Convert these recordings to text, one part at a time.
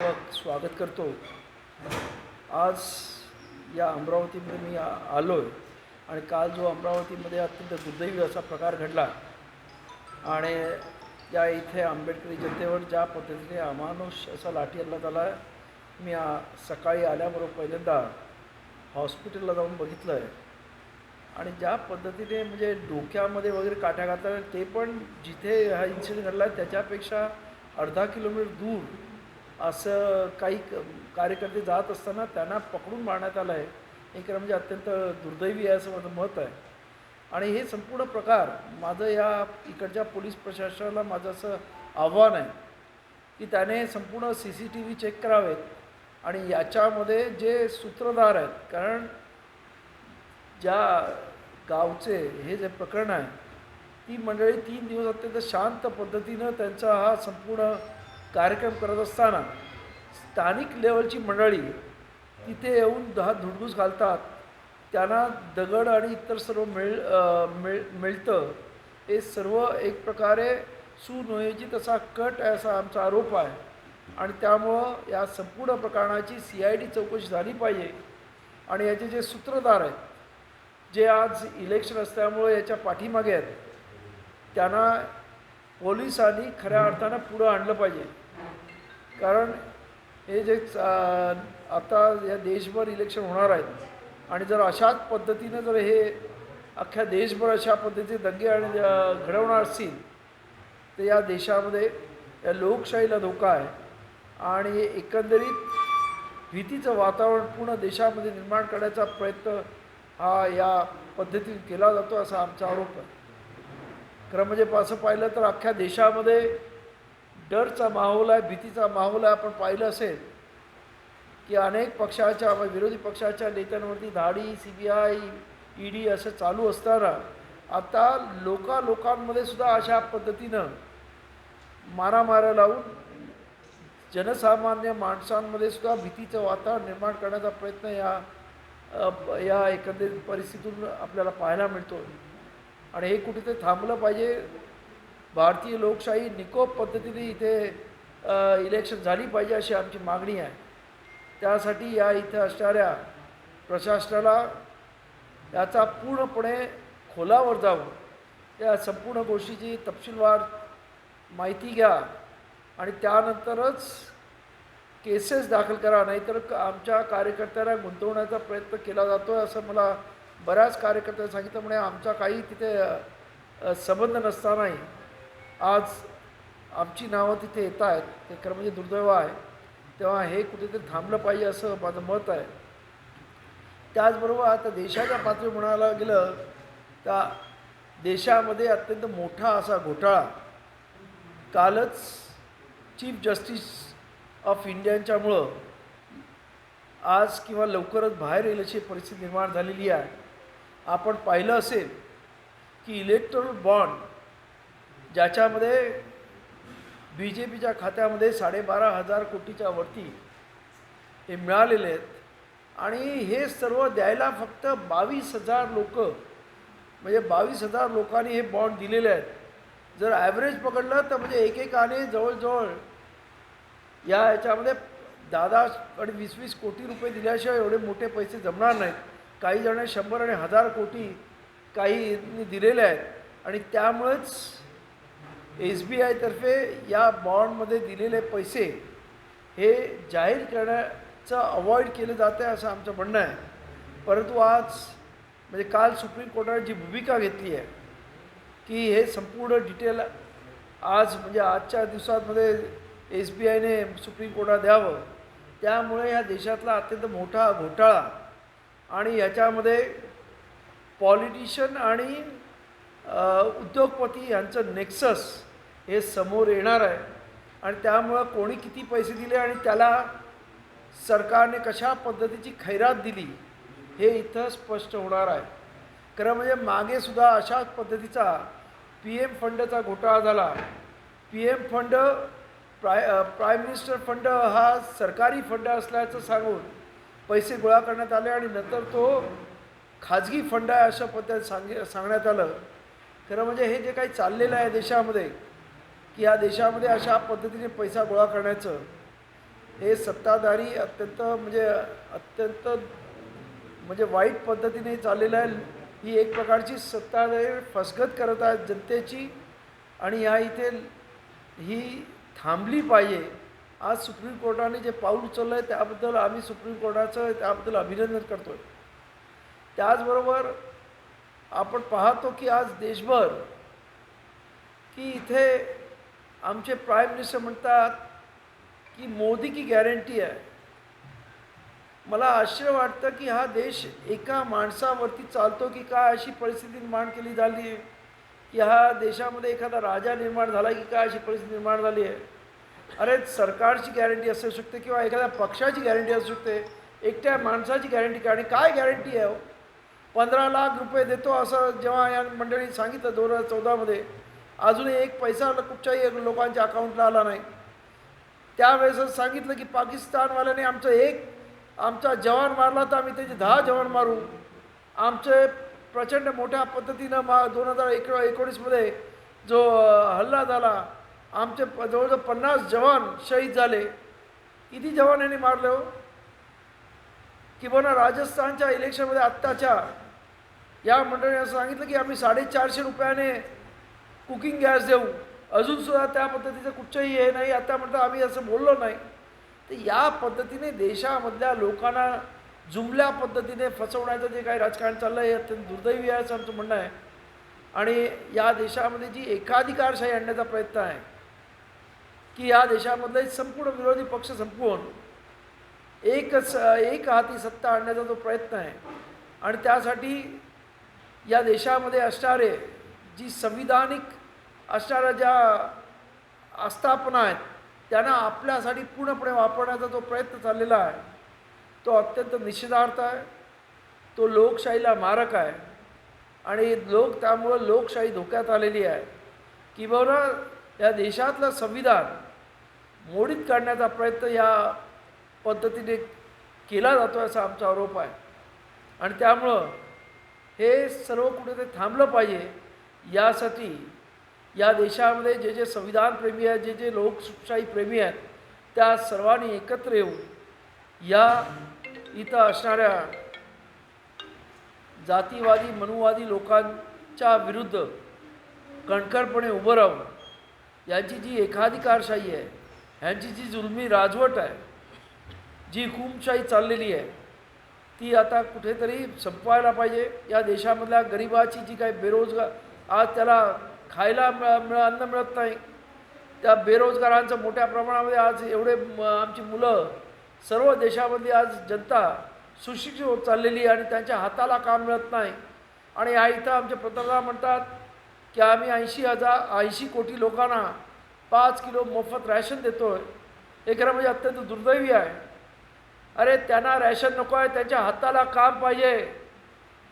स्वागत करतो. आज या अमरावतीमध्ये मी आलो आहे आणि काल जो अमरावतीमध्ये अत्यंत दुर्दैवी असा प्रकार घडला आणि या इथे आंबेडकरी जनतेवर ज्या पद्धतीने अमानुष असा लाठी हल्ला झाला आहे मी आ- सकाळी आल्याबरोबर पहिल्यांदा हॉस्पिटलला जाऊन बघितलं आहे आणि ज्या पद्धतीने म्हणजे डोक्यामध्ये वगैरे काठ्या घातल्या ते पण जिथे हा इन्सिडेंट घडला आहे त्याच्यापेक्षा अर्धा किलोमीटर दूर असं काही क- कार्यकर्ते जात असताना त्यांना पकडून मारण्यात आलं आहे हे खरं म्हणजे अत्यंत दुर्दैवी आहे असं माझं मत आहे. आणि हे संपूर्ण प्रकार माझं या इकडच्या पोलीस प्रशासनाला माझं असं आव्हान आहे की त्याने संपूर्ण C C T V check करावेत आणि याच्यामध्ये जे सूत्रधार आहेत कारण ज्या गावचे हे जे प्रकरण आहे ती मंडळी तीन दिवस अत्यंत शांत पद्धतीनं त्यांचा हा संपूर्ण कार्यक्रम करत असताना स्थानिक लेवलची मंडळी तिथे येऊन दहा धुडगूस घालतात. त्यांना दगड आणि इतर सर्व मिळ मिळ मिळतं. हे सर्व एक प्रकारे सुनियोजित असा कट आहे असा आमचा आरोप आहे. आणि त्यामुळं या संपूर्ण प्रकरणाची सी आय डी चौकशी झाली पाहिजे. आणि याचे जे सूत्रधार आहेत जे आज इलेक्शन असल्यामुळे याच्या पाठीमागे आहेत त्यांना पोलिसांनी खऱ्या अर्थानं पुढं आणलं पाहिजे. कारण हे जे आता या देशभर इलेक्शन होणार आहेत आणि जर अशाच पद्धतीनं जर हे अख्ख्या देशभर अशा पद्धतीचे दंगे आणि घडवणार असतील तर या देशामध्ये या लोकशाहीला धोका आहे. आणि एकंदरीत भीतीचं वातावरण पूर्ण देशामध्ये निर्माण करण्याचा प्रयत्न हा या पद्धतीने केला जातो असा आमचा आरोप आहे. खरं म्हणजे असं पाहिलं तर अख्ख्या देशामध्ये डरचा माहोल आहे भीतीचा माहोल आहे. आपण पाहिलं असेल की अनेक पक्षाच्या विरोधी पक्षाच्या नेत्यांवरती धाडी C B I E D असं चालू असताना आता लोका लोकांमध्ये सुद्धा अशा पद्धतीनं मारामाऱ्या लावून जनसामान्य माणसांमध्ये सुद्धा भीतीचं वातावरण निर्माण करण्याचा प्रयत्न या या एकंदरीत परिस्थितीतून आपल्याला पाहायला मिळतो आणि हे कुठेतरी थांबलं पाहिजे. भारतीय लोकशाही निकोप पद्धतीने इथे इलेक्शन झाली पाहिजे अशी आमची मागणी आहे. त्यासाठी या इथं असणाऱ्या प्रशासनाला याचा पूर्णपणे खोलावर जाऊन या संपूर्ण गोष्टीची तपशीलवार माहिती घ्या आणि त्यानंतरच केसेस दाखल करा. नाहीतर आमच्या कार्यकर्त्यांना गुंतवण्याचा प्रयत्न केला जातो आहे असं मला बऱ्याच कार्यकर्त्यांनी सांगितलं म्हणे आमचा काही तिथे संबंध नसतानाही आज आमची नावं तिथे येत आहेत. ते खरं म्हणजे दुर्दैव आहे. तेव्हा हे कुठेतरी थांबलं पाहिजे असं माझं मत आहे. त्याचबरोबर आता देशाच्या पातळी म्हणायला गेलं तर देशामध्ये अत्यंत मोठा असा घोटाळा कालच चीफ जस्टिस ऑफ इंडियांच्यामुळं आज किंवा लवकरच बाहेर येईल अशी परिस्थिती निर्माण झालेली आहे. आपण पाहिलं असेल की इलेक्ट्रल बॉन्ड ज्याच्यामध्ये बी जे पीच्या खात्यामध्ये साडेबारा हजार कोटीच्या वरती हे मिळालेले आहेत. आणि हे सर्व द्यायला फक्त बावीस हजार लोक म्हणजे बावीस हजार लोकांनी हे बॉन्ड दिलेले आहेत. जर ॲव्हरेज पकडलं तर म्हणजे एकेकाने जवळजवळ या याच्यामध्ये दहा आणि वीस वीस कोटी रुपये दिल्याशिवाय एवढे मोठे पैसे जमणार नाहीत. काही जण शंभर आणि हजार कोटी काही दिलेले आहेत. आणि त्यामुळेच एस बी आयतर्फे या बॉन्डमध्ये दिलेले पैसे हे जाहीर करण्याचं अवॉइड केलं जातं आहे असं आमचं म्हणणं आहे. परंतु आज म्हणजे काल सुप्रीम कोर्टाने जी भूमिका घेतली आहे की हे संपूर्ण डिटेल आज म्हणजे आजच्या दिवसांमध्ये एस बी आयने सुप्रीम कोर्टात द्यावं. त्यामुळे ह्या देशातला अत्यंत मोठा घोटाळा आणि ह्याच्यामध्ये पॉलिटिशियन आणि उद्योगपती यांचं नेक्सस हे समोर येणार आहे. आणि त्यामुळं कोणी किती पैसे दिले आणि त्याला सरकारने कशा पद्धतीची खैरात दिली हे इथं स्पष्ट होणार आहे. खरं म्हणजे मागेसुद्धा अशाच पद्धतीचा पी एम फंडचा घोटाळा झाला. पी एम फंड प्राय प्राईम मिनिस्टर फंड हा सरकारी फंड असल्याचं सांगून पैसे गोळा करण्यात आले आणि नंतर तो खाजगी फंड आहे अशा पद्धतीने सांग सांगण्यात आलं. खरं म्हणजे हे जे काही चाललेलं आहे देशामध्ये की या देशामध्ये अशा पद्धतीने पैसा गोळा करण्याचं हे सत्ताधारी अत्यंत म्हणजे अत्यंत म्हणजे वाईट पद्धतीने चाललेलं आहे. ही एक प्रकारची सत्ताधारी फसगत करत आहेत जनतेची आणि ह्या इथे ही थांबली पाहिजे. आज सुप्रीम कोर्टाने जे पाऊल उचललं आहे त्याबद्दल आम्ही सुप्रीम कोर्टाचं त्याबद्दल अभिनंदन करतो आहे त्याचबरोबर आपण पाहतो की आज देशभर की इथे आमचे प्राईम मिनिस्टर म्हणतात की मोदी की गॅरंटी आहे. मला आश्चर्य वाटतं की हा देश एका माणसावरती चालतो की काय अशी परिस्थिती निर्माण केली झाली आहे की हा देशामध्ये एखादा राजा निर्माण झाला की काय अशी परिस्थिती निर्माण झाली आहे. अरे सरकारची गॅरंटी असू शकते किंवा एखाद्या पक्षाची गॅरंटी असू शकते. एकट्या माणसाची गॅरंटी काय आणि काय गॅरंटी आहे हो? पंधरा लाख रुपये देतो असं जेव्हा या मंडळीने सांगितलं दोन हजार चौदामध्ये अजूनही एक पैसा कुठच्याही लोकांच्या अकाउंटला आला नाही. त्यावेळेसच सांगितलं की पाकिस्तानवाल्याने आमचं एक आमचा जवान मारला तर आम्ही त्याचे दहा जवान मारू. आमचे प्रचंड मोठ्या पद्धतीनं मा दोन हजार एक एकोणीसमध्ये जो हल्ला झाला आमचे प जवळजवळ पन्नास जवान शहीद झाले. किती जवान यांनी मारले हो? किंवा राजस्थानच्या इलेक्शनमध्ये आत्ताच्या या मंडळीने सांगितलं की आम्ही साडेचारशे रुपयाने कुकिंग गॅस देऊ. अजूनसुद्धा त्या पद्धतीचं कुठचंही हे नाही. आता म्हणतात आम्ही असं बोललो नाही. तर या पद्धतीने देशामधल्या लोकांना जुमल्या पद्धतीने फसवण्याचं जे काही राजकारण चाललं आहे हे अत्यंत दुर्दैवी आहे असं आमचं म्हणणं आहे. आणि या देशामध्ये जी एकाधिकारशाही आणण्याचा प्रयत्न आहे की या देशामधले संपूर्ण विरोधी पक्ष संपवून एकच एक हाती सत्ता आणण्याचा जो प्रयत्न आहे आणि त्यासाठी या देशामध्ये असणारे जी संविधानिक असणाऱ्या ज्या आस्थापना आहेत त्यांना आपल्यासाठी पूर्णपणे वापरण्याचा जो प्रयत्न चाललेला आहे तो अत्यंत निषेधार्थ आहे. तो लोकशाहीला मारक आहे. आणि लोक त्यामुळं लोकशाही धोक्यात आलेली आहे. किंवा या देशातलं संविधान मोडीत काढण्याचा प्रयत्न या पद्धतीने केला जातो असा आमचा आरोप आहे. आणि त्यामुळं हे सर्व कुठेतरी थांबलं पाहिजे. यासाठी या देशामध्ये जे जे संविधानप्रेमी आहेत जे जे लोकशाही प्रेमी आहेत त्या सर्वांनी एकत्र येऊन या इथं असणाऱ्या जातीवादी मनुवादी लोकांच्या विरुद्ध कणखरपणे उभं राहून यांची जी एकाधिकारशाही आहे ह्यांची जी जुलमी राजवट आहे जी हुकुमशाही चाललेली आहे ती आता कुठेतरी संपवायला पाहिजे. या देशामधल्या गरिबाची जी काही बेरोजगार आज त्याला खायला मिळ मिळा अन्न मिळत नाही. त्या बेरोजगारांचं मोठ्या प्रमाणामध्ये आज एवढे म- आमची मुलं सर्व देशामधली आज जनता सुशिक्षित होत चाललेली आहे आणि त्यांच्या हाताला काम मिळत नाही. आणि या इथं आमचे पंतप्रधान म्हणतात की आम्ही ऐंशी हजार ऐंशी कोटी लोकांना पाच किलो मोफत रॅशन देतो आहे हे खरं म्हणजे अत्यंत दुर्दैवी आहे. अरे त्यांना रॅशन नको आहे त्यांच्या हाताला काम पाहिजे.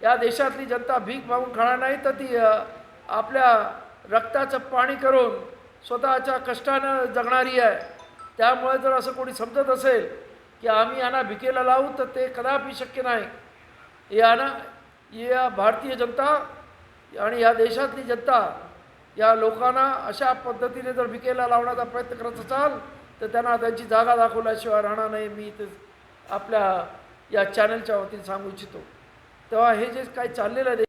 या देशातली जनता भीक मागून खाणार नाही तर ती आपल्या रक्ताचं पाणी करून स्वतःच्या कष्टानं जगणारी आहे. त्यामुळे जर असं कोणी समजत असेल की आम्ही यांना भिकेला लावू तर ते कदापि शक्य नाही. यांना या भारतीय जनता आणि या देशातली जनता या लोकांना अशा पद्धतीने जर विकेला लावण्याचा प्रयत्न करत असाल तर त्यांना त्यांची जागा दाखवल्याशिवाय राहणार नाही. मी ते आपल्या या चॅनलच्या वतीने सांगू इच्छितो. तेव्हा हे जे काय चाललेलं आहे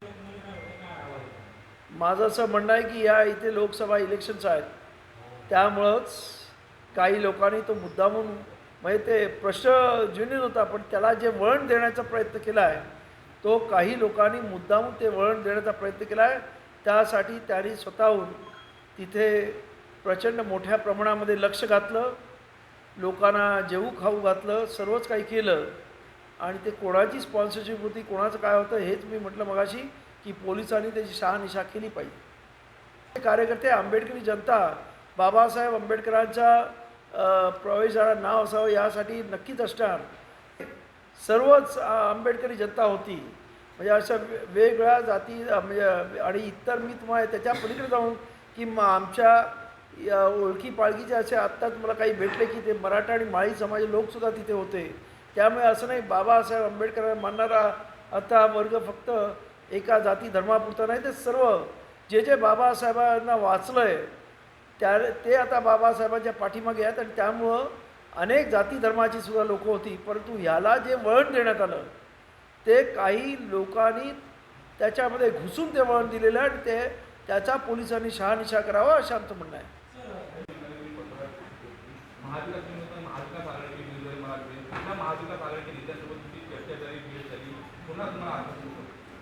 माझं असं म्हणणं आहे की या इथे लोकसभा इलेक्शन्स आहेत. त्यामुळंच काही लोकांनी तो मुद्दा म्हणून म्हणजे ते प्रश्न जुनीन होता पण त्याला जे वळण देण्याचा प्रयत्न केला आहे तो काही लोकांनी मुद्दामून ते वळण देण्याचा प्रयत्न केला आहे. त्यासाठी त्यांनी स्वतःहून तिथे प्रचंड मोठ्या प्रमाणामध्ये लक्ष घातलं. लोकांना जेवू खाऊ घातलं सर्वच काही केलं. आणि ते कोणाची स्पॉन्सरशिप होती कोणाचं काय होतं हेच मी म्हटलं मगाशी की पोलिसांनी त्याची शहानिशा केली पाहिजे. कार्यकर्ते आंबेडकरी जनता बाबासाहेब आंबेडकरांच्या प्रवेशाला नाव असावं यासाठी नक्कीच असणार. सर्वच आंबेडकरी जनता होती. म्हणजे अशा वेगवेगळ्या जाती म्हणजे आणि इतर मी तुम्हाला त्याच्या पलीकडे जाऊन की मग आमच्या ओळखी पाळखीचे असे आत्ताच मला काही भेटले की ते मराठा आणि माळी समाज लोकसुद्धा तिथे होते. त्यामुळे असं नाही बाबासाहेब आंबेडकर मानणारा आता वर्ग फक्त एका जाती धर्मापुरता नाही ते सर्व जे जे बाबासाहेबांना वाचलं आहे त्या ते आता बाबासाहेबांच्या पाठीमागे आहेत आणि त्यामुळं अनेक जाती धर्माची सुद्धा लोकं होती. परंतु ह्याला जे वळण देण्यात आलं ते काही लोकांनी त्याच्यामध्ये घुसून ते वळण दिलेलं आहे आणि ते त्याचा पोलिसांनी शहानिशा करावा असं आमचं म्हणणं आहे.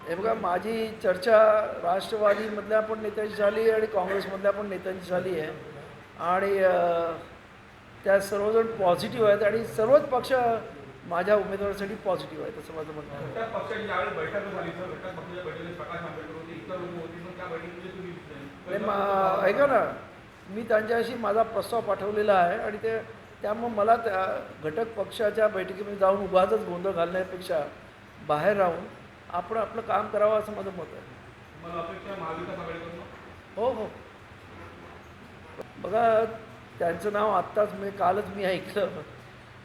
हे बघा माझी चर्चा राष्ट्रवादीमधल्या पण नेत्यांची झाली आणि काँग्रेसमधल्या पण नेत्यांची झाली आहे. आणि त्या सर्वजण पॉझिटिव्ह आहेत आणि सर्वच पक्ष माझ्या उमेदवारासाठी पॉझिटिव्ह आहेत असं माझं म्हणणं आहे. मा ऐका ना मी त्यांच्याशी माझा प्रस्ताव पाठवलेला आहे आणि ते त्यामुळं मला त्या घटक पक्षाच्या बैठकीमध्ये जाऊन उगाचच गोंधळ घालण्यापेक्षा बाहेर राहून आपण आपलं काम करावं असं माझं मत आहे. आहे हो हो. बघा त्यांचं नाव आत्ताच मी कालच मी ऐकलं.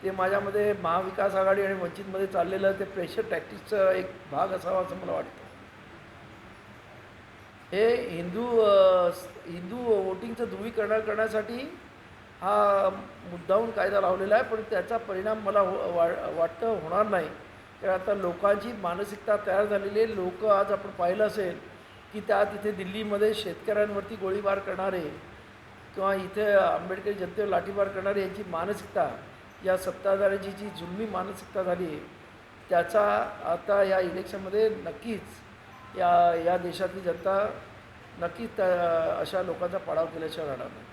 ते माझ्यामध्ये महाविकास आघाडी आणि वंचितमध्ये चाललेलं ते प्रेशर टॅक्टिक्सचा एक भाग असावा असं मला वाटतं. हे हिंदू हिंदू वोटिंगचं ध्रुवीकरण करण्यासाठी हा मुद्दाहून कायदा लावलेला आहे पण त्याचा परिणाम मला हो वा वाटतं होणार नाही. कारण आता लोकांची मानसिकता तयार झालेली आहे. लोक आज आपण पाहिलं असेल की त्या तिथे दिल्लीमध्ये शेतकऱ्यांवरती गोळीबार करणारे किंवा इथे आंबेडकरी जनतेवर लाठीमार करणारे यांची मानसिकता या सत्ताधाऱ्याची जी जुलमी मानसिकता झाली आहे त्याचा आता या इलेक्शनमध्ये नक्कीच या या देशातली जनता नक्कीच त्या अशा लोकांचा पाडाव केल्याशिवाय राहणार नाही.